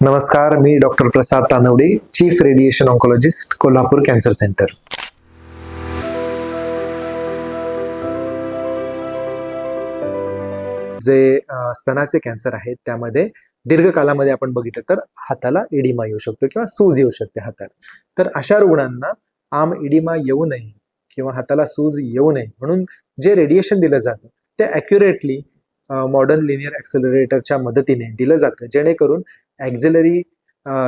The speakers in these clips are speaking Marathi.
नमस्कार मी doctor Prasad Tanwade chief radiation oncologist Kolhapur cancer centre जे स्तनाचे कॅन्सर आहेत त्यामध्ये दीर्घकालामध्ये आपण बघितलं तर हाताला इडिमा येऊ शकतो किंवा सूज येऊ शकते हाताला तर अशा रुग्णांना आम इडिमा येऊ नये किंवा हाताला सूज येऊ नये म्हणून जे रेडिएशन दिलं जातं ते ॲक्युरेटली मॉडर्न लिनियर ॲक्सेलरेटरच्या मदतीने दिलं जातं जेणेकरून ॲक्झिलरी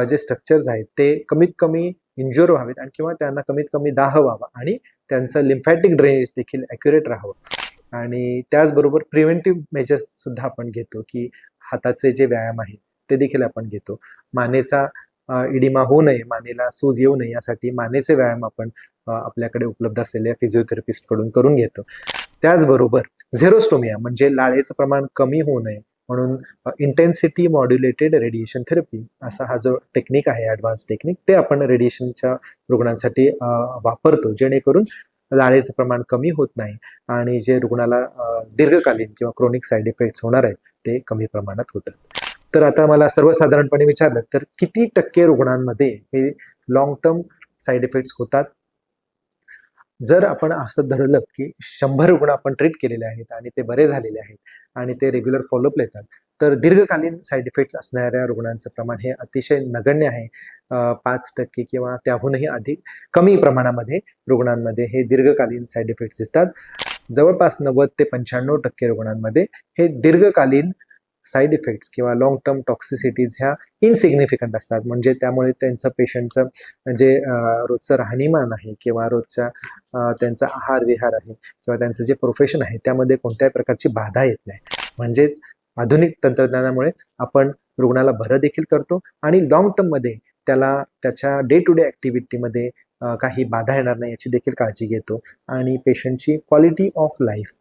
जे स्ट्रक्चर्स आहेत ते कमीत कमी इंज्युअर व्हावेत आणि किंवा त्यांना कमीत कमी दाह व्हावा आणि त्यांचं लिम्फॅटिक ड्रेनेज देखील ॲक्युरेट राहावं. आणि त्याचबरोबर प्रिव्हेंटिव्ह मेजर्स सुद्धा आपण घेतो की हाताचे जे व्यायाम आहेत ते देखील आपण घेतो. मानेचा इडिमा होऊ नये मानेला सूज येऊ नये यासाठी मानेचे व्यायाम आपण आपल्याकडे उपलब्ध असलेल्या फिजिओथेरपिस्टकडून करून घेतो. त्याचबरोबर झेरोस्टोमिया म्हणजे लाळेचं प्रमाण कमी होऊ नये म्हणून इंटेन्सिटी मॉड्युलेटेड रेडिएशन थेरपी असा हा जो टेक्निक आहे ॲडव्हान्स टेक्निक ते आपण रेडिएशनच्या रुग्णांसाठी वापरतो. जेणेकरून लाळेचं प्रमाण कमी होत नाही आणि जे रुग्णाला दीर्घकालीन किंवा क्रोनिक साईड इफेक्ट्स होणार आहेत ते कमी प्रमाणात होतात. तर आता मला सर्वसाधारणपणे विचारलं तर किती टक्के रुग्णांमध्ये हे लॉंग टर्म साईड इफेक्ट्स होतात? जर आपण असं धरलं की शंभर रुग्ण आपण ट्रीट केलेले आहेत आणि ते बरे झालेले आहेत आणि ते रेग्युलर फॉलोअप लेतात. तर दीर्घकालीन साईड इफेक्ट्स असणाऱ्या रुग्णांचं प्रमाण हे अतिशय नगण्य आहे. पाच टक्के किंवा त्याहूनही अधिक कमी प्रमाणामध्ये रुग्णांमध्ये हे दीर्घकालीन साईड इफेक्ट्स दिसतात. जवळपास नव्वद ते पंच्याण्णव टक्के रुग्णांमध्ये हे दीर्घकालीन साईड इफेक्ट्स किंवा लॉंग टर्म टॉक्सिसिटीज ह्या इनसिग्निफिकंट असतात. म्हणजे त्यामुळे त्यांचं पेशंटचं जे रोजचं राहणीमान आहे किंवा रोजच्या त्यांचा आहार विहार आहे किंवा त्यांचं जे प्रोफेशन आहे त्यामध्ये कोणत्याही प्रकारची बाधा येत नाही. म्हणजेच आधुनिक तंत्रज्ञानामुळे आपण रुग्णाला बरं देखील करतो आणि लॉंग टर्ममध्ये त्याला त्याच्या डे टू डे ॲक्टिव्हिटीमध्ये काही बाधा येणार नाही याची देखील काळजी घेतो आणि पेशंटची क्वालिटी ऑफ लाईफ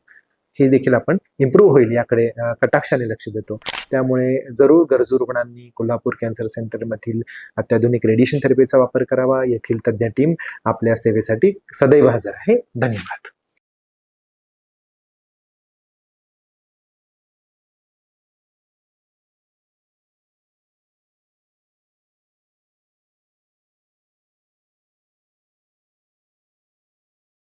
हे देखील आपण इम्प्रूव्ह होईल याकडे कटाक्षाने लक्ष देतो. त्यामुळे जरूर गरजू रुग्णांनी कोल्हापूर कॅन्सर सेंटरमधील अत्याधुनिक रेडिएशन थेरपीचा वापर करावा. येथील तज्ज्ञ टीम आपल्या सेवेसाठी सदैव हजर आहे. धन्यवाद.